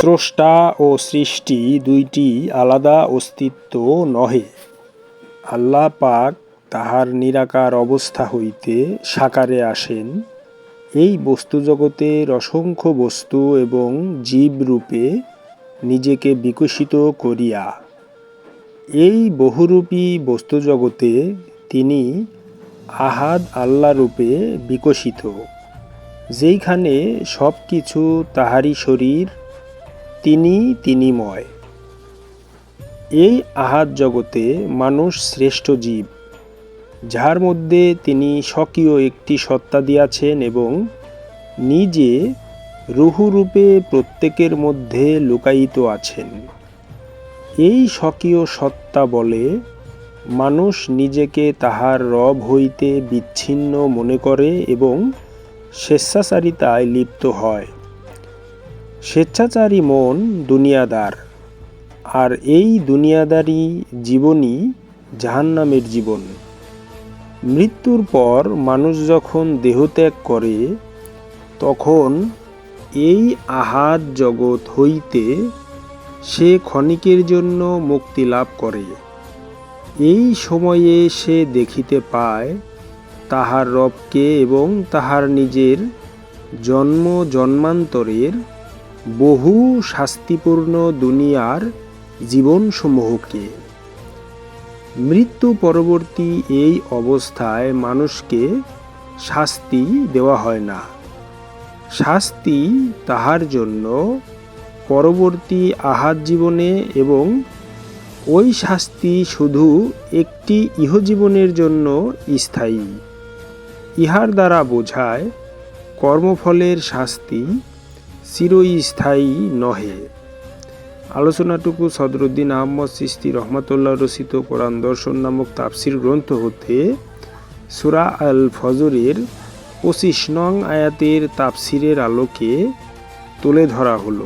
স্রষ্টা ও সৃষ্টি দুইটি আলাদা অস্তিত্ব নহে। আল্লাহ পাক তাহার নিরাকার অবস্থা হইতে সাকারে আসেন। এই বস্তুজগতের অসংখ্য বস্তু এবং জীবরূপে নিজেকে বিকশিত করিয়া। এই বহুরূপী বস্তুজগতে তিনি আহাদ আল্লাহ রূপে বিকশিত। যেইখানে সব কিছু তাহারই শরীর তিনি তিনিময় এই আহাত জগতে মানুষ শ্রেষ্ঠ জীব যার মধ্যে তিনি স্বকীয় একটি সত্তা দিয়াছেন এবং নিজে রুহুরূপে প্রত্যেকের মধ্যে লুকায়িত আছেন। এই স্বকীয় সত্তা বলে মানুষ নিজেকে তাহার রব হইতে বিচ্ছিন্ন মনে করে এবং স্বেচ্ছাচারিতায় লিপ্ত হয়। স্বেচ্ছাচারী মন দুনিয়াদার, আর এই দুনিয়াদারি জীবনই জাহান্নামের জীবন। মৃত্যুর পর মানুষ যখন দেহত্যাগ করে, তখন এই আহাত জগৎ হইতে সে ক্ষণিকের জন্য মুক্তি লাভ করে। এই সময়ে সে দেখিতে পায় তাহার রবকে এবং তাহার নিজের জন্ম জন্মান্তরের বহু শাস্তিপূর্ণ দুনিয়ার জীবনসমূহকে। মৃত্যু পরবর্তী এই অবস্থায় মানুষকে শাস্তি দেওয়া হয় না। শাস্তি তাহার জন্য পরবর্তী আহাত জীবনে এবং ওই শাস্তি শুধু একটি ইহজীবনের জন্য স্থায়ী। ইহার দ্বারা বোঝায় কর্মফলের শাস্তি চিরস্থায়ী নহে। আলোচনাটুকু সদরুদ্দিন আহমদ সিস্তি রহমতুল্লাহ রচিত কোরআন দর্শন নামক তাপসির গ্রন্থ হতে সুরা আল ফজরের পঁচিশ নং আয়াতের তাপসিরের আলোকে তুলে ধরা হলো।